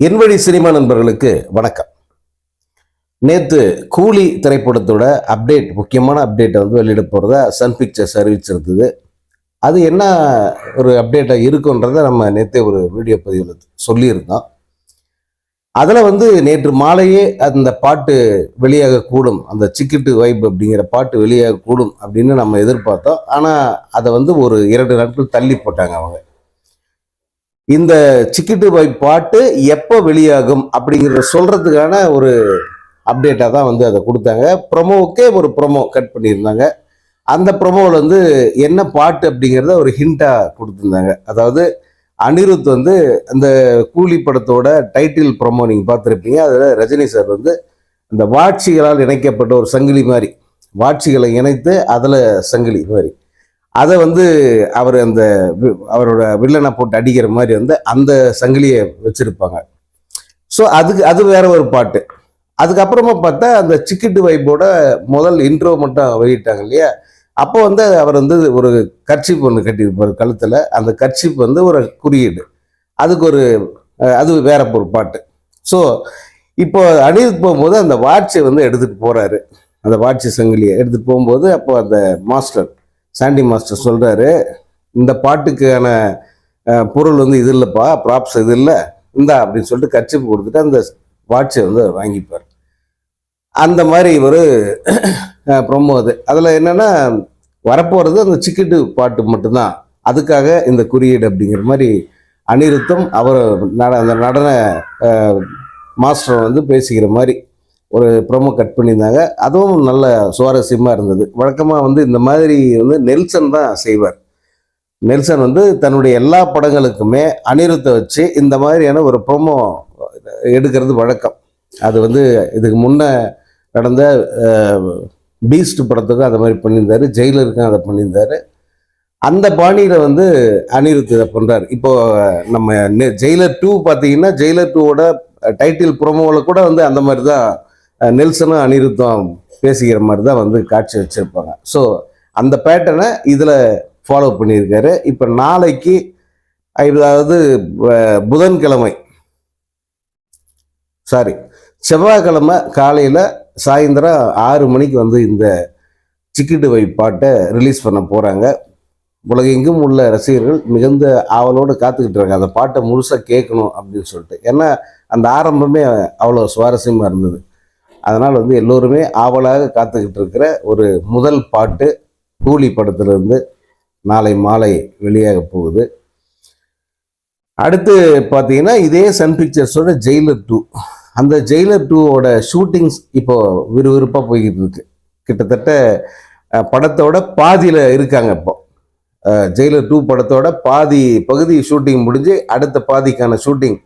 என்வழி cinema நண்பர்களுக்கு வணக்கம். நேற்று கூலி திரைப்படத்தோட அப்டேட் முக்கியமான அப்டேட்டை வந்து வெளியிட போகிறதா சன் பிக்சர்ஸ் அறிவிச்சிருந்தது. அது என்ன ஒரு அப்டேட்டாக இருக்குன்றதை நம்ம நேற்றே ஒரு வீடியோ பதிவில் சொல்லியிருந்தோம். அதில் வந்து நேற்று மாலையே அந்த பாட்டு வெளியாகக்கூடும் அந்த சிக்கிட்டு வைப் அப்படிங்கிற பாட்டு வெளியாகக்கூடும் அப்படின்னு நம்ம எதிர்பார்த்தோம். ஆனால் அதை வந்து ஒரு இரண்டு நாட்கள் தள்ளி போட்டாங்க அவங்க. இந்த சிக்கிட்டு பாய் பாட்டு எப்போ வெளியாகும் அப்படிங்கிறத சொல்கிறதுக்கான ஒரு அப்டேட்டாக தான் வந்து அதை கொடுத்தாங்க. ப்ரொமோவுக்கே ஒரு ப்ரொமோ கட் பண்ணியிருந்தாங்க. அந்த ப்ரொமோவில் வந்து என்ன பாட்டு அப்படிங்கிறத ஒரு ஹிண்ட்டாக கொடுத்துருந்தாங்க. அதாவது அனிருத் வந்து அந்த கூலி படத்தோட டைட்டில் ப்ரொமோ நீங்கள் பார்த்துருப்பீங்க. அதில் ரஜினி சார் வந்து அந்த வாட்சிகளால் இணைக்கப்பட்ட ஒரு சங்கிலி மாதிரி வாட்சிகளை இணைத்து அதில் சங்கிலி மாதிரி. அதை வந்து அவர் அந்த வி- அவரோட வில்லனை போட்டு அடிக்கிற மாதிரி வந்து அந்த சங்கிலியை வச்சுருப்பாங்க. ஸோ அதுக்கு அது வேற ஒரு பாட்டு. அதுக்கப்புறமா பார்த்தா அந்த சிக்கிட்டு வைப்போட முதல் இன்ட்ரோ மட்டும் வெளியிட்டாங்க இல்லையா? அப்போ வந்து அவர் வந்து ஒரு கர்ச்சிப் ஒன்று கட்டியிருப்பார் கழுத்தில். அந்த கர்ச்சிப் வந்து ஒரு குறியீடு. அதுக்கு ஒரு அது வேற ஒரு பாட்டு. ஸோ இப்போ அணில் போகும்போது அந்த வாட்சை வந்து எடுத்துகிட்டு போகிறாரு அந்த வாட்சி சங்கிலியை எடுத்துகிட்டு போகும்போது அப்போ அந்த மாஸ்டர் சாண்டி மாஸ்டர் சொல்கிறாரு இந்த பாட்டுக்கான பொருள் வந்து இது இல்லைப்பா ப்ராப்ஸ் இது இல்லை இந்தா அப்படின்னு சொல்லிட்டு கச்சிப்பு கொடுத்துட்டு அந்த வாட்சை வந்து வாங்கிப்பார். அந்த மாதிரி ஒரு ப்ரொமோ அது. அதில் என்னென்னா வரப்போகிறது அந்த சிக்கிட்டு பாட்டு மட்டும்தான். அதுக்காக இந்த குறியீடு அப்படிங்கிற மாதிரி அனிருத்தம் அவர் நட அந்த நடன மாஸ்டர் வந்து பேசிக்கிற மாதிரி ஒரு ப்ரோமோ கட் பண்ணியிருந்தாங்க. அதுவும் நல்ல சுவாரஸ்யமாக இருந்தது. வழக்கமாக வந்து இந்த மாதிரி வந்து நெல்சன் தான் செய்வார். நெல்சன் வந்து தன்னுடைய எல்லா படங்களுக்குமே அனிருத்தை வச்சு இந்த மாதிரியான ஒரு ப்ரோமோ எடுக்கிறது வழக்கம். அது வந்து இதுக்கு முன்னே நடந்த பீஸ்ட் படத்துக்கும் அந்த மாதிரி பண்ணியிருந்தார். ஜெயிலருக்கும் அதை பண்ணியிருந்தார். அந்த பாணியில் வந்து அனிருத் இதை பண்ணுறார் இப்போது நம்ம நெ- ஜெயிலர் டூ பார்த்தீங்கன்னா ஜெயிலர் டூவோட டைட்டில் ப்ரோமோவில் கூட வந்து அந்த மாதிரி தான் நெல்சனும் அனிருத்தம் பேசிக்கிற மாதிரி தான் வந்து காட்சி வச்சுருப்பாங்க. ஸோ அந்த பேட்டர்னை இதில் ஃபாலோ பண்ணியிருக்காரு. இப்போ நாளைக்கு அதாவது புதன்கிழமை சாரி செவ்வாய்க்கிழமை காலையில் சாயந்தரம் ஆறு மணிக்கு வந்து இந்த சிக்கிட்டு வை பாட்டை ரிலீஸ் பண்ண போகிறாங்க உலகெங்கும் உள்ள ரசிகர்கள் மிகுந்த ஆவலோடு காத்துக்கிட்டு இருக்காங்க. அந்த பாட்டை முழுசாக கேட்கணும் அப்படின்னு சொல்லிட்டு. ஏன்னா அந்த ஆரம்பமே அவ்வளோ சுவாரஸ்யமாக இருந்தது. அதனால் வந்து எல்லோருமே ஆவலாக காத்துக்கிட்டு இருக்கிற ஒரு முதல் பாட்டு கூலி படத்திலிருந்து நாளை மாலை வெளியாக போகுது. அடுத்து பார்த்தீங்கன்னா இதே சன் பிக்சர்ஸோட ஜெயிலர் டூ அந்த ஜெயிலர் டூவோட ஷூட்டிங்ஸ் இப்போ விறுவிறுப்பாக போய்கிட்டு இருக்கு. கிட்டத்தட்ட படத்தோட பாதியில் இருக்காங்க இப்போ. ஜெயிலர் டூ படத்தோட பாதி பகுதி ஷூட்டிங் முடிஞ்சு அடுத்த பாதிக்கான ஷூட்டிங்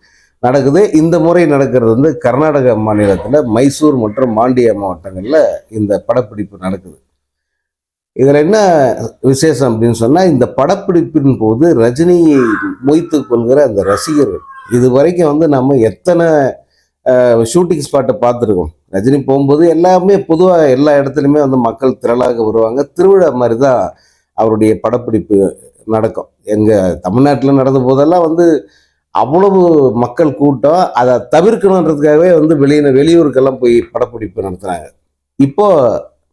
நடக்குது. இந்த முறை நடக்கிறது வந்து கர்நாடக மாநிலத்தில் மைசூர் மற்றும் மாண்டியா மாவட்டங்களில் இந்த படப்பிடிப்பு நடக்குது. இதில் என்ன விசேஷம் அப்படின்னு சொன்னால் இந்த படப்பிடிப்பின் போது ரஜினியை மொய்த்து கொள்கிற அந்த ரசிகர்கள். இது வரைக்கும் வந்து நம்ம எத்தனை ஷூட்டிங் ஸ்பாட்டை பார்த்துருக்கோம். ரஜினி போகும்போது எல்லாமே பொதுவாக எல்லா இடத்துலையுமே வந்து மக்கள் திரளாக வருவாங்க. திருவிழா மாதிரி தான் அவருடைய படப்பிடிப்பு நடக்கும். எங்கள் தமிழ்நாட்டில் நடந்த போதெல்லாம் வந்து அவ்வளவு மக்கள் கூட்டம் அதை தவிர்க்கணுன்றதுக்காகவே வந்து வெளியின வெளியூருக்கெல்லாம் போய் படப்பிடிப்பு நடத்துகிறாங்க இப்போ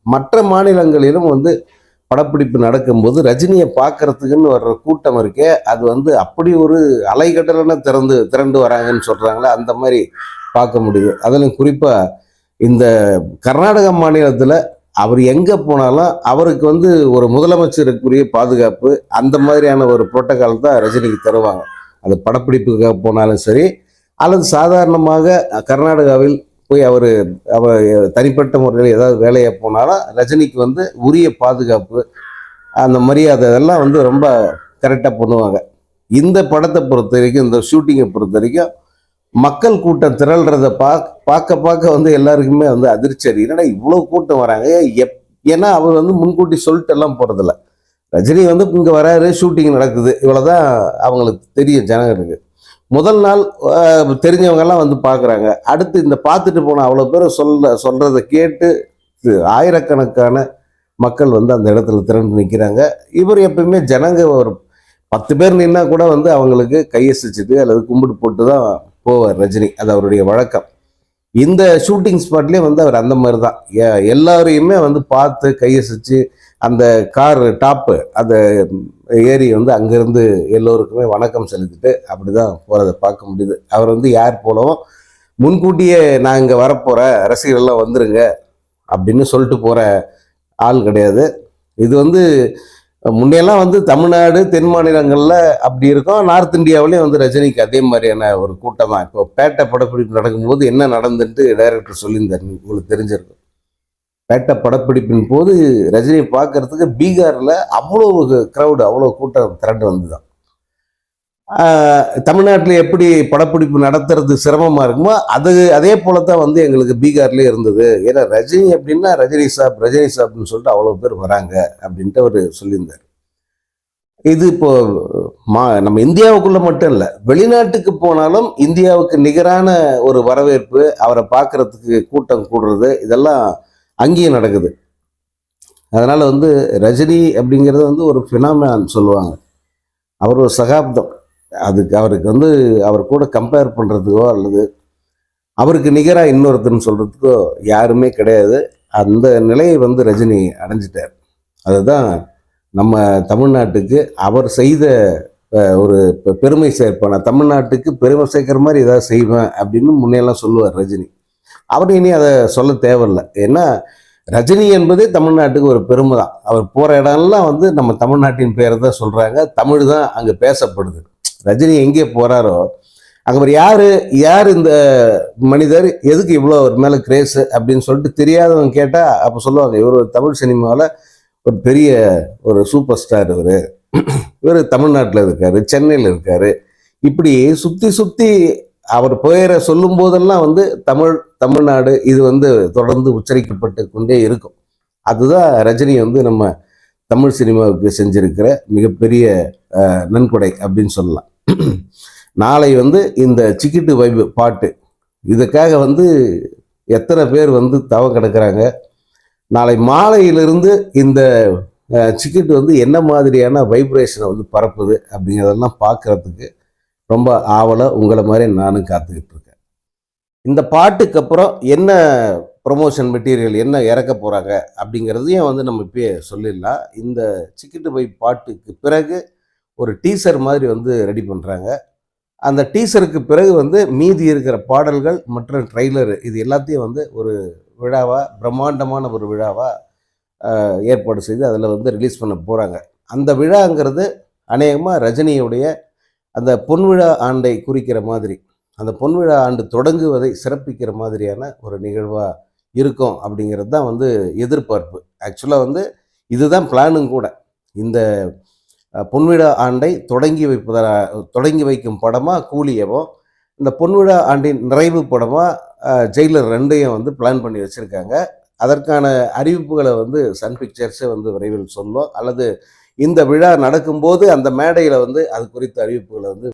மற்ற மாநிலங்களிலும் வந்து படப்பிடிப்பு நடக்கும்போது ரஜினியை பார்க்கறதுக்குன்னு வர்ற கூட்டம் இருக்கே அது வந்து அப்படி ஒரு அலைகடலான திறந்து திரண்டு வராங்கன்னு சொல்கிறாங்களே அந்த மாதிரி பார்க்க முடியுது. அதிலும் குறிப்பாக இந்த கர்நாடக மாநிலத்தில் அவர் எங்கே போனாலும் அவருக்கு வந்து ஒரு முதலமைச்சருக்குரிய பாதுகாப்பு அந்த மாதிரியான ஒரு புரோட்டோக்கால் தான் ரஜினிக்கு தருவாங்க. அது படப்பிடிப்புக்காக போனாலும் சரி அல்லது சாதாரணமாக கர்நாடகாவில் போய் அவர் அவர் தனிப்பட்ட முறையில் ஏதாவது வேலையாக போனாலும் ரஜினிக்கு வந்து உரிய பாதுகாப்பு அந்த மரியாதை இதெல்லாம் வந்து ரொம்ப கரெக்டாக பண்ணுவாங்க. இந்த படத்தை பொறுத்த வரைக்கும் இந்த ஷூட்டிங்கை பொறுத்த வரைக்கும் மக்கள் கூட்டம் திரள்றத பார்க்க பார்க்க பார்க்க வந்து எல்லாருக்குமே வந்து அதிர்ச்சி என்னடா இவ்வளோ கூட்டம் வராங்க? எப் ஏன்னா அவர் வந்து முன்கூட்டி சொல்லிட்டு எல்லாம் போகிறதில்ல ரஜினி வந்து இங்கே வராரு ஷூட்டிங் நடக்குது. இவ்வளோதான் அவங்களுக்கு தெரியும் ஜனங்களுக்கு. முதல் நாள் தெரிஞ்சவங்கெல்லாம் வந்து பார்க்குறாங்க. அடுத்து இந்த பார்த்துட்டு போன அவ்வளோ பேர் சொல்ல சொல்கிறத கேட்டு ஆயிரக்கணக்கான மக்கள் வந்து அந்த இடத்துல திரண்டு நிற்கிறாங்க இவர் எப்பயுமே ஜனங்க ஒரு பத்து பேர் நின்னா கூட வந்து அவங்களுக்கு கையசிச்சுட்டு அல்லது கும்பிட்டு போட்டு தான் போவார் ரஜினி. அது அவருடைய வழக்கம். இந்த ஷூட்டிங் ஸ்பாட்லேயே வந்து அவர் அந்த மாதிரி தான் எல்லாரையுமே வந்து பார்த்து கையசிச்சு அந்த கார் டாப்பு அந்த ஏரி வந்து அங்கேருந்து எல்லோருக்குமே வணக்கம் செலுத்திட்டு அப்படி தான் போகிறத பார்க்க முடியுது. அவர் வந்து யார் போலவும் முன்கூட்டியே நான் இங்கே வரப்போகிற ரசிகர்கள்லாம் வந்துருங்க அப்படின்னு சொல்லிட்டு போகிற ஆள் கிடையாது. இது வந்து முன்னையெல்லாம் வந்து தமிழ்நாடு தென் மாநிலங்களில் அப்படி இருக்கும். நார்த் இந்தியாவிலையும் வந்து ரஜினிக்கு அதே மாதிரியான ஒரு கூட்டம் தான் இப்போ பேட்டை படப்பிடிப்பு நடக்கும்போது என்ன நடந்துட்டு டைரக்டர் சொல்லியிருந்தார். உங்களுக்கு தெரிஞ்சிருக்கும். பேட்டை படப்பிடிப்பின் போது ரஜினியை பார்க்கறதுக்கு பீகாரில் அவ்வளோ க்ரௌடு அவ்வளோ கூட்டம் திரண்டு வந்து தான் தமிழ்நாட்டில் எப்படி படப்பிடிப்பு நடத்துறது சிரமமாக இருக்குமோ அது அதே போல தான் வந்து எங்களுக்கு பீகார்லேயே இருந்தது. ஏன்னா ரஜினி அப்படின்னா ரஜினி சாப் ரஜினி சாப்னு சொல்லிட்டு அவ்வளோ பேர் வராங்க அப்படின்ட்டு அவர் சொல்லியிருந்தார். இது இப்போ மா நம்ம இந்தியாவுக்குள்ள மட்டும் இல்லை வெளிநாட்டுக்கு போனாலும் இந்தியாவுக்கு நிகரான ஒரு வரவேற்பு அவரை பார்க்கறதுக்கு கூட்டம் கூடுறது இதெல்லாம் அங்கேயும் நடக்குது. அதனால் வந்து ரஜினி அப்படிங்கிறது வந்து ஒரு ஃபினாமினான் சொல்லுவாங்க. அவர் ஒரு சகாப்தம். அதுக்கு அவருக்கு வந்து அவர் கூட கம்பேர் பண்ணுறதுக்கோ அல்லது அவருக்கு நிகராக இன்னொருத்தர்னு சொல்கிறதுக்கோ யாருமே கிடையாது. அந்த நிலையை வந்து ரஜினி அடைஞ்சிட்டார். அதுதான் நம்ம தமிழ்நாட்டுக்கு அவர் செய்த ஒரு பெருமை சேர்ப்பேன் நான் தமிழ்நாட்டுக்கு பெருமை சேர்க்குற மாதிரி ஏதாவது செய்வேன் அப்படின்னு முன்னையெல்லாம் சொல்லுவார் ரஜினி. அவர் இனி அதை சொல்ல தேவையில்லை. ஏன்னா ரஜினி என்பதே தமிழ்நாட்டுக்கு ஒரு பெருமை தான் அவர் போகிற இடம்லாம் வந்து நம்ம தமிழ்நாட்டின் பேரை தான் சொல்கிறாங்க தமிழ் தான் அங்கே பேசப்படுது. ரஜினி எங்கே போகிறாரோ அங்கே யார் யார் இந்த மனிதர் எதுக்கு இவ்வளோ ஒரு மேலே கிரேஸு அப்படின்னு சொல்லிட்டு தெரியாதவங்க கேட்டால் அப்போ சொல்லுவாங்க இவர் ஒரு தமிழ் சினிமாவில் ஒரு பெரிய ஒரு சூப்பர் ஸ்டார் இவர். இவர் தமிழ்நாட்டில் இருக்காரு சென்னையில் இருக்காரு. இப்படி சுற்றி சுற்றி அவர் பெயர சொல்லும் போதெல்லாம் வந்து தமிழ் தமிழ்நாடு இது வந்து தொடர்ந்து உச்சரிக்கப்பட்டு கொண்டே இருக்கும். அதுதான் ரஜினி வந்து நம்ம தமிழ் சினிமாவுக்கு செஞ்சிருக்கிற மிகப்பெரிய நன்கொடை அப்படின்னு சொல்லலாம். நாளை வந்து இந்த சிக்கிட்டு வைப்பு பாட்டு. இதுக்காக வந்து எத்தனை பேர் வந்து தவ கிடக்கிறாங்க. நாளை மாலையிலிருந்து இந்த சிக்கிட்டு வந்து என்ன மாதிரியான வைப்ரேஷனை வந்து பரப்புது அப்படிங்கிறதெல்லாம் பார்க்குறதுக்கு ரொம்ப ஆவலை உங்களை மாதிரி நானும் காத்துக்கிட்டு இருக்கேன். இந்த பாட்டுக்கு அப்புறம் என்ன ப்ரொமோஷன் மெட்டீரியல் என்ன இறக்க போகிறாங்க அப்படிங்கிறதையும் வந்து நம்ம இப்பயே சொல்லிடலாம். இந்த சிக்கிட்டு பை பாட்டுக்கு பிறகு ஒரு டீசர் மாதிரி வந்து ரெடி பண்ணுறாங்க அந்த டீசருக்கு பிறகு வந்து மீதி இருக்கிற பாடல்கள் மற்றும் ட்ரெய்லர் இது எல்லாத்தையும் வந்து ஒரு விழாவாக பிரம்மாண்டமான ஒரு விழாவாக ஏற்பாடு செய்து அதில் வந்து ரிலீஸ் பண்ண போகிறாங்க அந்த விழாங்கிறது அநேகமாக ரஜினியுடைய அந்த பொன்விழா ஆண்டை குறிக்கிற மாதிரி அந்த பொன்விழா ஆண்டு தொடங்குவதை சிறப்பிக்கிற மாதிரியான ஒரு நிகழ்வாக இருக்கும் அப்படிங்கிறது தான் வந்து எதிர்பார்ப்பு. ஆக்சுவலாக வந்து இதுதான் பிளானும் கூட. இந்த பொன்விழா ஆண்டை தொடங்கி வைப்பதா தொடங்கி வைக்கும் படமாக கூலியவும் இந்த பொன்விழா ஆண்டின் நிறைவு படமாக ஜெயிலர் ரெண்டையும் வந்து பிளான் பண்ணி வச்சுருக்காங்க. அதற்கான அறிவிப்புகளை வந்து சன் பிக்சர்ஸே வந்து விரைவில் சொல்லும். அல்லது இந்த விழா நடக்கும்போது அந்த மேடையில் வந்து அது குறித்த அறிவிப்புகளை வந்து